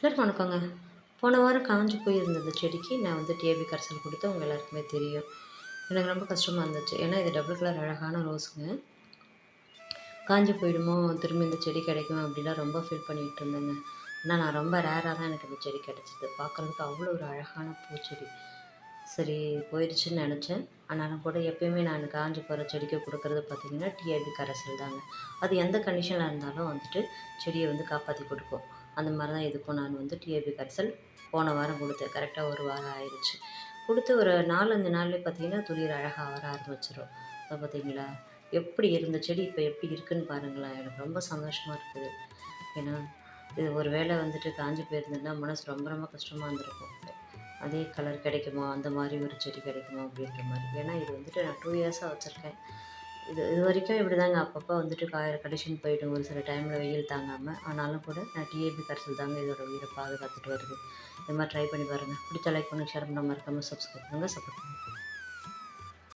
எல்லாருக்கும் வணக்கங்க போன வாரம் காஞ்சு போயிருந்தது செடிக்கு நான் வந்து டிஏபி கரைசல் கொடுத்து உங்கள் எல்லாருக்குமே தெரியும். எனக்கு ரொம்ப கஷ்டமாக இருந்துச்சு. ஏன்னா இது டபுள் கலர் அழகான ரோஸுங்க காஞ்சி போயிடுமோ திரும்பி இந்த செடி கிடைக்குமா அப்படிலாம் ரொம்ப ஃபீல் பண்ணிகிட்டு இருந்தேங்க. ஆனால் நான் ரொம்ப ரேராக தான் எனக்கு இந்த செடி கிடச்சிது. பார்க்குறதுக்கு அவ்வளோ ஒரு அழகான பூச்செடி. சரி போயிடுச்சுன்னு நினச்சேன். ஆனாலும் கூட எப்பயுமே நான் காஞ்சி போகிற செடிக்கு கொடுக்குறது பார்த்திங்கன்னா டிஐபி கரைசல் தாங்க. அது எந்த கண்டிஷனில் இருந்தாலும் வந்துட்டு செடியை வந்து காப்பாற்றி கொடுக்கும். அந்த மாதிரி தான் இதுக்கும் நான் வந்து டிஏபி கரைசல் போன வாரம் கொடுத்தேன். கரெக்டாக ஒரு வாரம் ஆயிடுச்சு. கொடுத்து ஒரு நாலஞ்சு நாள்லேயே பார்த்தீங்கன்னா துளிர் அழகாக வர ஆரம்பிச்சிடும் அதை பார்த்தீங்களா? எப்படி இருந்த செடி இப்போ எப்படி இருக்குன்னு பாருங்களேன். எனக்கு ரொம்ப சந்தோஷமாக இருக்குது. ஏன்னா இது ஒரு வேளை வந்துட்டு காஞ்சி போயிருந்ததுன்னா மனசு ரொம்ப ரொம்ப கஷ்டமாக இருந்திருக்கும். அதே கலர் கிடைக்குமா? அந்த மாதிரி ஒரு செடி கிடைக்குமா? அப்படின்ற மாதிரி. ஏன்னா இது வந்துட்டு நான் டூ இயர்ஸாக வச்சுருக்கேன். இது இது வரைக்கும் இப்படி தாங்க அப்பப்போ வந்துட்டு காயர் கண்டிஷன் போயிடும் ஒரு சில டைமில் வெயில் தாங்காமல் ஆனாலும் கூட நான் டிஏபி கரைசல் தாங்க இதோட உயிரை பாதுகாத்துட்டு வருது. இது மாதிரி ட்ரை பண்ணி பாருங்கள் பிடிச்ச லைக் பண்ணி ஷேர் பண்ண மறக்காமல் சப்ஸ்கிரைப் பண்ணுங்கள் சப்போர்ட் பண்ணுங்கள்